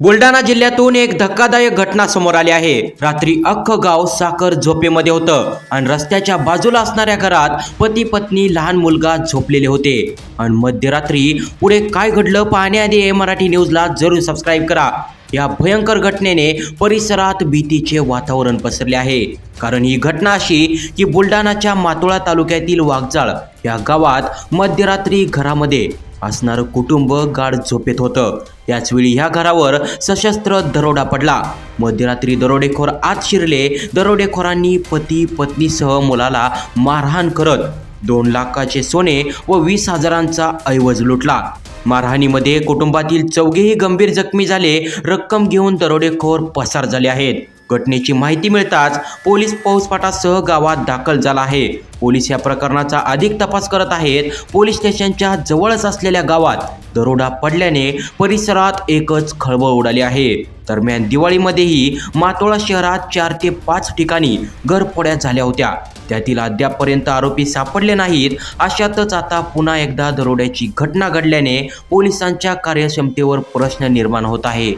बुलढाणा जिल्ह्यातून एक धक्कादायक घटना समोर आली आहे. रात्री अख्खं गाव साखर झोपेमध्ये होतं आणि रस्त्याच्या बाजूला असणाऱ्या घरात पती पत्नी लहान मुलगा झोपलेले होते. आणि मध्यरात्री पुढे काय घडलं पाहण्याआधी हे मराठी न्यूजला जरूर सबस्क्राईब करा. या भयंकर घटनेने परिसरात भीतीचे वातावरण पसरले आहे. कारण ही घटना अशी की बुलढाणाच्या मातोळा तालुक्यातील वाघजाळ या गावात मध्यरात्री घरामध्ये असणारं कुटुंब गाढ झोपेत होतं. त्याचवेळी ह्या घरावर सशस्त्र दरोडा पडला. मध्यरात्री दरोडेखोर आत शिरले. दरोडेखोरांनी पती पत्नीसह मुलाला मारहाण करत दोन लाखाचे सोने व वीस हजारांचा ऐवज लुटला. मारहाणीमध्ये कुटुंबातील चौघेही गंभीर जखमी झाले. रक्कम घेऊन दरोडेखोर पसार झाले आहेत. घटनेची माहिती मिळताच पोलीस फौजफाटासह गावात दाखल झाला आहे. पोलीस या प्रकरणाचा अधिक तपास करत आहेत. पोलीस स्टेशनच्या जवळच असलेल्या गावात दरोडा पडल्याने परिसरात एकच खळबळ उडाली आहे. दरम्यान दिवाळीमध्येही मातोळा शहरात चार ते पाच ठिकाणी घरफोड्या झाल्या होत्या. त्यातील अद्यापपर्यंत आरोपी सापडले नाहीत. अशातच आता पुन्हा एकदा दरोड्याची घटना घडल्याने पोलिसांच्या कार्यक्षमतेवर प्रश्न निर्माण होत आहे.